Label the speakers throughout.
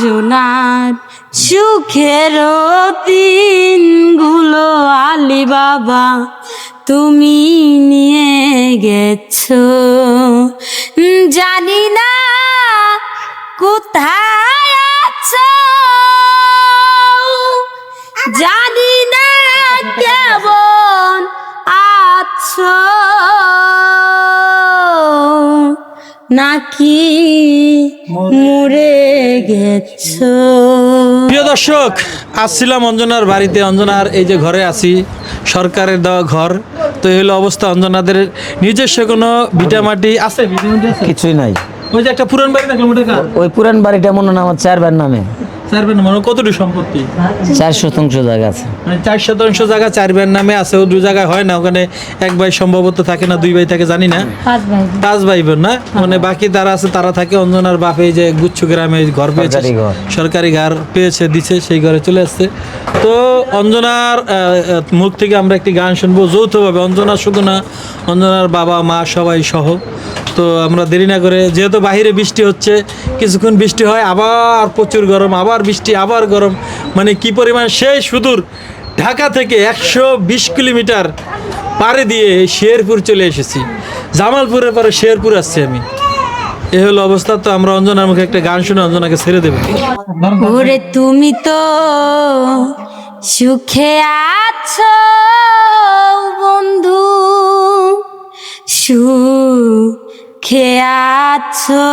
Speaker 1: অঞ্জনার সুখের দিনগুলো আলি বাবা তুমি নিয়ে গেছো। জানি না কোথায় নাকি মরে গেছো?
Speaker 2: প্রিয় দর্শক আসছিলাম অঞ্জনার বাড়িতে। অঞ্জনার এই যে ঘরে আছি সরকারের দেওয়া ঘর। তো এই হলো অবস্থা। অঞ্জনাদের নিজস্ব কোনো ভিটামাটি আছে?
Speaker 3: কিছুই নাই।
Speaker 2: ওই যে একটা পুরান বাড়ি
Speaker 3: ওই পুরান বাড়িটা মনে নাম আমার আর ভাইয়ের নামে।
Speaker 2: চার মানে কতটুকু সম্পত্তি?
Speaker 3: চার শতাংশ জায়গা আছে।
Speaker 2: মানে চার শতাংশ জায়গা চার ভাইয়ের নামে আছে ও দু জায়গায় হয় না ওখানে এক ভাই সম্ভবত থাকে না দুই ভাই থাকে জানি না।
Speaker 1: পাঁচ ভাই।
Speaker 2: বোন না? মানে বাকি তারা আছে তারা থাকে অঞ্জনার বাপে যে গুচ্ছ গ্রামে ঘর পেয়েছে
Speaker 3: সরকারি ঘর।
Speaker 2: পেয়েছে দিছে সেই ঘরে চলে আসছে। তো অঞ্জনার মুখ থেকে আমরা একটি গান শুনব যৌথভাবে। অঞ্জনা শুধু না অঞ্জনার বাবা মা সবাই সহ। তো আমরা দেরি না করে, যেহেতু বাহিরে বৃষ্টি হচ্ছে, কিছুক্ষণ বৃষ্টি হয়, আবার প্রচুর গরম, আবার বৃষ্টি, আবার গরম। মানে কি পরিমাণ সেই সুদূর ঢাকা থেকে একশো বিশ কিলোমিটার পাড়ে দিয়ে শেরপুর চলে এসেছি। জামালপুরের পরে শেরপুর আসছি আমি। এ হলো অবস্থা, তো আমরা অঞ্জনার মুখে একটা গান শুনে অঞ্জনাকে ছেড়ে দেবো।
Speaker 1: তুমি তো সুখে আছো, বন্ধু, সুখে আছো।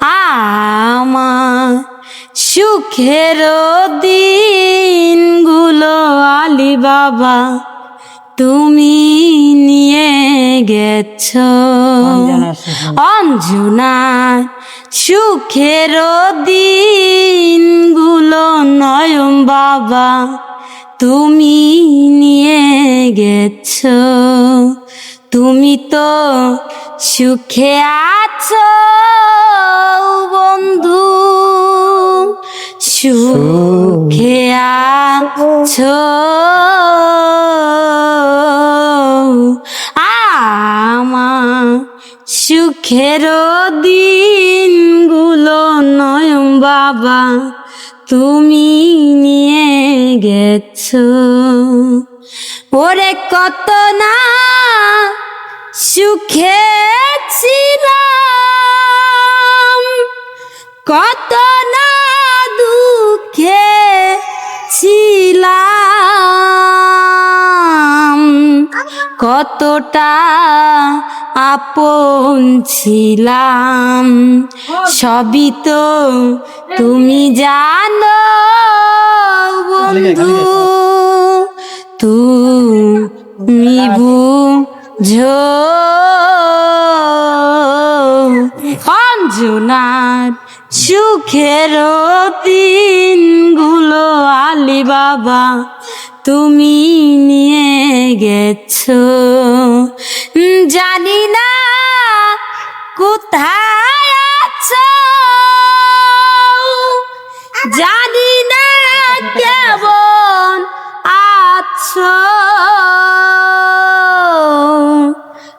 Speaker 1: আমার সুখের দিনগুলো আলি বাবা তুমি নিয়ে গেছো। অঞ্জনার সুখের দিনগুলো নয়ন বাবা তুমি নিয়ে গেছো। সুখে আছো, বন্ধু। সুখে আছো। আমার সুখের দিনগুলো নয়ন বাবা, তুমি নিয়ে গেছো। ওরে কত না সুখে ছিলাম। কত না দুঃখে ছিলাম। কতটা আপন ছিলাম। সবই তো তুমি জানো বন্ধু। তুমি অঞ্জনার সুখের দিনগুলো আলি বাবা তুমি নিয়ে গেছো। জানি না কোথায়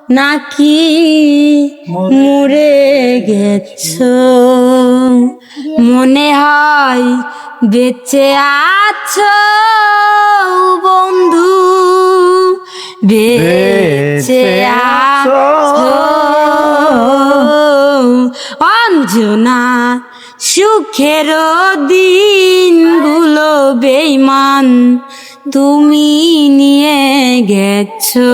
Speaker 1: নাকি মরে গেছো? মনে হয় বেঁচে আছো বন্ধু। বেঁচে আছো। অঞ্জনা সুখের দিনগুলো বেইমান তুমি নিয়ে গেছো।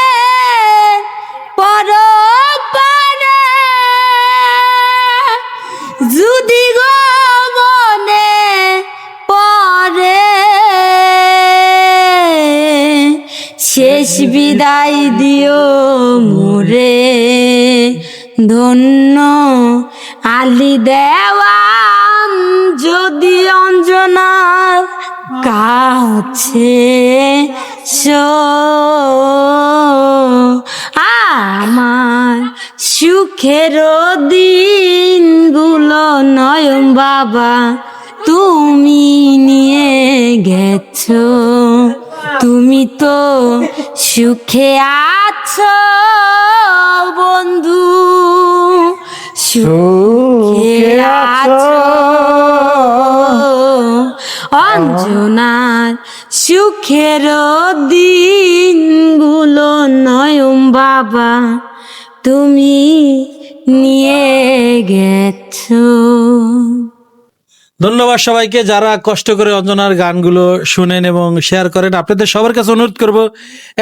Speaker 1: শেষ বিদায় দিও মোরে। ধন্য আলি দেওয়ান যদি অঞ্জনা কাছে আমার সুখের দিনগুলো নয়ন বাবা, তুমি নিয়ে গেছো। তুমি তো সুখে আছো বন্ধু। সুখে আছো। অঞ্জনার সুখের দিনগুলো নয়ম বাবা তুমি নিয়ে গেছো।
Speaker 2: ধন্যবাদ সবাইকে যারা কষ্ট করে অঞ্জনার গানগুলো শুনেন এবং শেয়ার করেন। আপনাদের সবার কাছে অনুরোধ করব,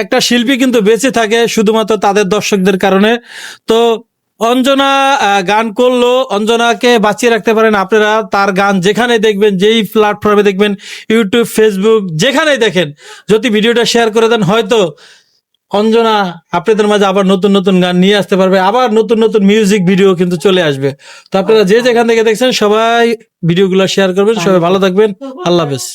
Speaker 2: একটা শিল্পী কিন্তু বেঁচে থাকে শুধুমাত্র তাদের দর্শকদের কারণে। তো অঞ্জনা গান করল, অঞ্জনাকে বাঁচিয়ে রাখতে পারেন আপনারা। তার গান যেখানে দেখবেন, যেই প্ল্যাটফর্মে দেখবেন ইউটিউব ফেসবুক যেখানে দেখেন। যদি ভিডিওটা শেয়ার করে দেন, হয়তো অঞ্জনা, আপনাদের মাঝে আবার নতুন নতুন গান নিয়ে আসতে পারবে, আবার নতুন নতুন মিউজিক ভিডিও কিন্তু চলে আসবে। তো আপনারা যে যেখান থেকে দেখছেন, সবাই ভিডিওগুলো শেয়ার করবেন, সবাই ভালো থাকবেন। আল্লাহ হাফেজ।